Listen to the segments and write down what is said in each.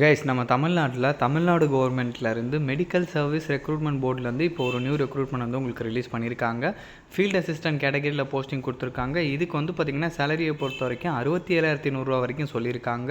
Guys நம்ம தமிழ்நாட்டில் தமிழ்நாடு கவர்மெண்ட்லேருந்து மெடிக்கல் சர்வீஸ் ரெக்ரூட்மெண்ட் போர்ட்லேருந்து இப்போ ஒரு நியூ ரெக்ரூட்மெண்ட் வந்து உங்களுக்கு ரிலீஸ் பண்ணியிருக்காங்க ஃபீல்ட் அசிஸ்டன்ட் கேட்டகரியில் போஸ்டிங் கொடுத்துருக்காங்க. இதுக்கு வந்து பார்த்திங்கன்னா சேலரியை பொறுத்த வரைக்கும் அறுபத்தி ஏழாயிரத்தி நூறுரூவா வரைக்கும் சொல்லியிருக்காங்க.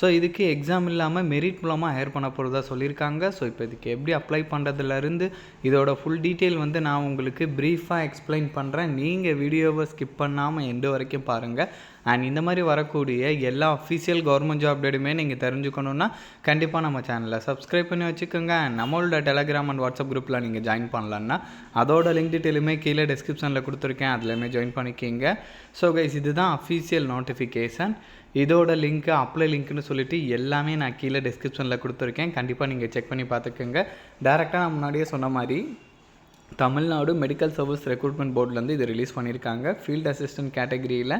ஸோ இதுக்கு எக்ஸாம் இல்லாமல் மெரிட் மூலமாக ஹையர் பண்ண போகிறதா சொல்லியிருக்காங்க. ஸோ இப்போ இதுக்கு எப்படி அப்ளை பண்ணுறதுலேருந்து இதோட ஃபுல் டீட்டெயில் வந்து நான் உங்களுக்கு ப்ரீஃபாக எக்ஸ்பிளைன் பண்ணுறேன் நீங்கள் வீடியோவை ஸ்கிப் பண்ணாமல் எண்டு வரைக்கும் பாருங்கள் அண்ட் இந்த மாதிரி வரக்கூடிய எல்லா அஃபீஷியல் கவர்மெண்ட் ஜாப் டேட்டுமே நீங்கள் தெரிஞ்சுக்கணுன்னா கண்டிப்பாக நம்ம சேனலில் சப்ஸ்கிரைப் பண்ணி வச்சுக்கோங்க. அண்ட் நம்மளோட டெலகிராம் அண்ட் வாட்ஸ்அப் குரூப்பில் நீங்கள் ஜாயின் பண்ணலான்னா அதோட லிங்க் டீட்டெயிலுமே கீழே டிஸ்கிரிப்ஷனில் கொடுத்துருக்கேன். அதுலேயுமே ஜாயின் பண்ணிக்கிங்க. ஸோ கைஸ் இதுதான் அஃபீஷியல் நோட்டிஃபிகேஷன் இதோட லிங்க்கு அப்ளை லிங்க்னு சொல்லிட்டு எல்லாமே நான் கீழே டிஸ்கிரிப்ஷனில் கொடுத்துருக்கேன். கண்டிப்பாக நீங்கள் செக் பண்ணி பார்த்துக்கோங்க. டேரெக்டாக நான் முன்னாடியே சொன்ன மாதிரி தமிழ்நாடு மெடிக்கல் சர்வீஸ் ரெக்ரூட்மெண்ட் போர்ட்லேருந்து இது ரிலீஸ் பண்ணியிருக்காங்க. ஃபீல்ட் அசிஸ்டன்ட் கேட்டகரியில்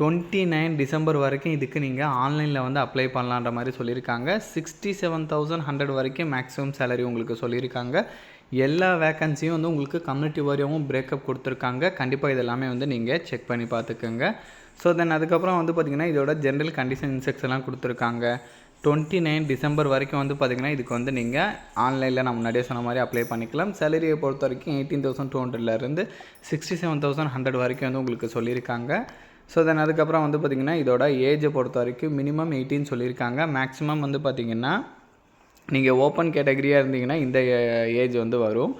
டுவெண்ட்டி நைன் டிசம்பர் வரைக்கும் இதுக்கு நீங்கள் ஆன்லைனில் வந்து அப்ளை பண்ணலான்ற மாதிரி சொல்லியிருக்காங்க. Sixty seven thousand hundred maximum maximum salary உங்களுக்கு சொல்லியிருக்காங்க. எல்லா வேக்கன்சியும் வந்து உங்களுக்கு கம்யூனிட்டி வாரியாகவும் பிரேக்கப் கொடுத்துருக்காங்க. கண்டிப்பாக இதெல்லாமே வந்து நீங்கள் செக் பண்ணி பார்த்துக்கோங்க. ஸோ தென் அதுக்கப்புறம் வந்து பார்த்திங்கன்னா இதோட ஜென்ரல் கண்டிஷன் இன்ஸ்ட்ரக்ஷன்லாம் கொடுத்துருக்காங்க. டுவெண்ட்டி நைன் டிசம்பர் வரைக்கும் வந்து பார்த்திங்கன்னா இதுக்கு வந்து நீங்கள் ஆன்லைனில் நான் முன்னாடியே சொன்ன மாதிரி அப்ளை பண்ணிக்கலாம். சேலரியை பொறுத்த வரைக்கும் எயிட்டீன் தௌசண்ட் டூ ஹண்ட்ரட்லேருந்து சிக்ஸ்டி செவன் தௌசண்ட் ஹண்ட்ரட் வரைக்கும் வந்து உங்களுக்கு சொல்லியிருக்காங்க. ஸோ தென் அதுக்கப்புறம் வந்து பார்த்திங்கன்னா இதோட ஏஜை பொறுத்த வரைக்கும் மினிமம் எயிட்டின்னு சொல்லியிருக்காங்க. மேக்ஸிமம் வந்து பார்த்திங்கன்னா நீங்கள் ஓப்பன் கேட்டகரியாக இருந்தீங்கன்னா இந்த ஏஜ் வந்து வரும்.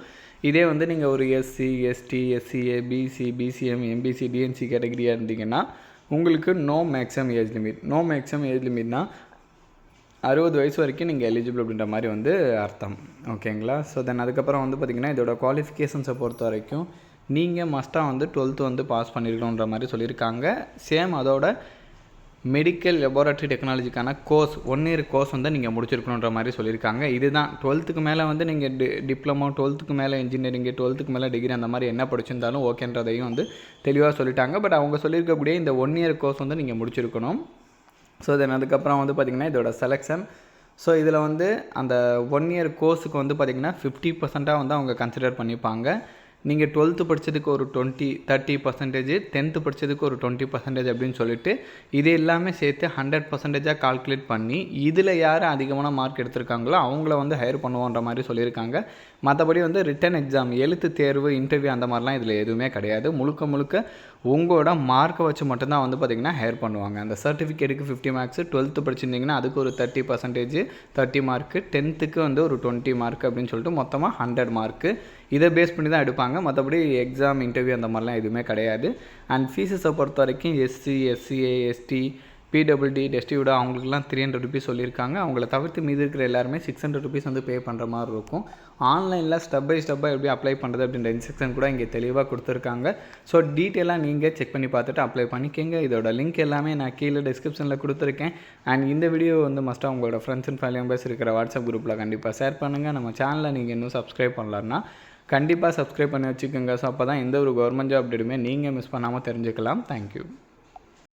இதே வந்து நீங்கள் ஒரு SC ST SCA BC BCM MBC DNC கேட்டகரியாக இருந்தீங்கன்னா உங்களுக்கு no maximum age limit no maximum age லிமிட்னா அறுபது வயசு வரைக்கும் நீங்கள் எலிஜிபிள் அப்படின்ற மாதிரி வந்து அர்த்தம். ஓகேங்களா ஸோ தென் அதுக்கப்புறம் வந்து பார்த்திங்கன்னா இதோட குவாலிஃபிகேஷன்ஸை பொறுத்த வரைக்கும் நீங்கள் மஸ்ட்டாக வந்து டுவெல்த்து வந்து பாஸ் பண்ணிருக்கணுன்ற மாதிரி சொல்லியிருக்காங்க. சேம் அதோட மெடிக்கல் லெபார்ட்டரி டெக்னாலஜிக்கான கோர்ஸ் ஒன் இயர் கோர்ஸ் வந்து நீங்கள் முடிச்சிருக்கணுன்ற மாதிரி சொல்லியிருக்காங்க. இதுதான். டுவெல்த்துக்கு மேலே வந்து நீங்கள் டி டிப்ளமோ டுவெல்த்துக்கு மேலே இன்ஜினியரிங்கு டுவெல்த்துக்கு மேலே டிகிரி அந்த மாதிரி என்ன படிச்சிருந்தாலும் ஓகேன்றதையும் வந்து தெளிவாக சொல்லிட்டாங்க. பட் அவங்க சொல்லியிருக்கக்கூடிய இந்த ஒன் இயர் கோர்ஸ் வந்து நீங்கள் முடிச்சிருக்கணும். ஸோ தென் அதுக்கப்புறம் வந்து பார்த்திங்கன்னா இதோட செலெக்ஷன் ஸோ இதில் வந்து அந்த ஒன் இயர் கோர்ஸுக்கு வந்து பார்த்திங்கன்னா ஃபிஃப்டி பர்சண்ட்டாக வந்து அவங்க கன்சிடர் பண்ணிப்பாங்க. நீங்கள் டுவெல்த்து படித்ததுக்கு ஒரு டுவெண்ட்டி தேர்ட்டி பர்சன்டேஜ் டென்த்து படித்ததுக்கு ஒரு டுவெண்ட்டி பர்சன்டேஜ் அப்படின்னு சொல்லிட்டு இது எல்லாமே சேர்த்து ஹண்ட்ரட் பர்சன்டேஜாக கால்குலேட் பண்ணி இதில் யார் அதிகமான மார்க் எடுத்திருக்காங்களோ அவங்கள வந்து ஹையர் பண்ணுவோன்ற மாதிரி சொல்லியிருக்காங்க. மற்றபடி வந்து ரிட்டன் எக்ஸாம் எழுத்து தேர்வு இன்டர்வியூ அந்த மாதிரிலாம் இதில் எதுவுமே கிடையாது. முழுக்க முழுக்க உங்களோட மார்க்கை வச்சு மட்டும்தான் வந்து பார்த்திங்கன்னா ஹையர் பண்ணுவாங்க. அந்த சர்டிஃபிகேட்டுக்கு ஃபிஃப்டி மார்க்ஸ் டுவெல்த்து படிச்சிருந்தீங்கன்னா அதுக்கு ஒரு தேர்ட்டி பர்சன்டேஜ் தேர்ட்டி மார்க்கு டென்த்துக்கு வந்து ஒரு டுவெண்ட்டி மார்க் அப்படின்னு சொல்லிட்டு மொத்தமாக ஹண்ட்ரட் மார்க்கு இதை பேஸ் பண்ணி தான் எடுப்பாங்க. மற்றபடி எக்ஸாம் இன்டர்வியூ அந்த மாதிரிலாம் எதுவுமே கிடையாது. அண்ட் ஃபீஸஸை பொறுத்த வரைக்கும் எஸ்சி எஸ்சிஏ எஸ்டி பிடபிள்டி டெஸ்டிவிட அவங்களுக்குலாம் த்ரீ ஹண்ட்ரட் ருபீஸ் சொல்லியிருக்காங்க. அவங்கள தவிர்த்து மீது இருக்கிற எல்லாருமே சிக்ஸ் ஹண்ட்ரட் ருபீஸ் வந்து பே பண்ணுற மாதிரி இருக்கும். ஆன்லைனில் ஸ்டெப் பை ஸ்டெப்பாக எப்படி அப்ளை பண்ணுறது அப்படின்ற இன்ஸ்ட்ரக்ஷன் கூட இங்கே தெளிவாக கொடுத்துருக்காங்க. ஸோ டீட்டெயிலாக நீங்கள் செக் பண்ணி பார்த்துட்டு அப்ளை பண்ணிக்கோங்க. இதோட லிங்க் எல்லாமே நான் கீழே டிஸ்கிரிப்ஷனில் கொடுத்துருக்கேன். அண்ட் இந்த வீடியோ வந்து மஸ்ட்டாக உங்களோட ஃப்ரெண்ட்ஸ் அண்ட் ஃபேமிலி மெம்பர்ஸ் இருக்கிற வாட்ஸ்அப் குரூப்பில் கண்டிப்பாக ஷேர் பண்ணுங்கள் நம்ம சேனலை நீங்கள் இன்னும் சப்ஸ்கிரைப் பண்ணலான்னா கண்டிப்பாக சப்ஸ்கிரைப் பண்ணி வச்சுக்கோங்க. ஸோ அப்போ தான் எந்த ஒரு கவர்மெண்ட் ஜாப் அப்டேட்டுமே நீங்கள் மிஸ் பண்ணாமல் தெரிஞ்சுக்கலாம். தேங்க்யூ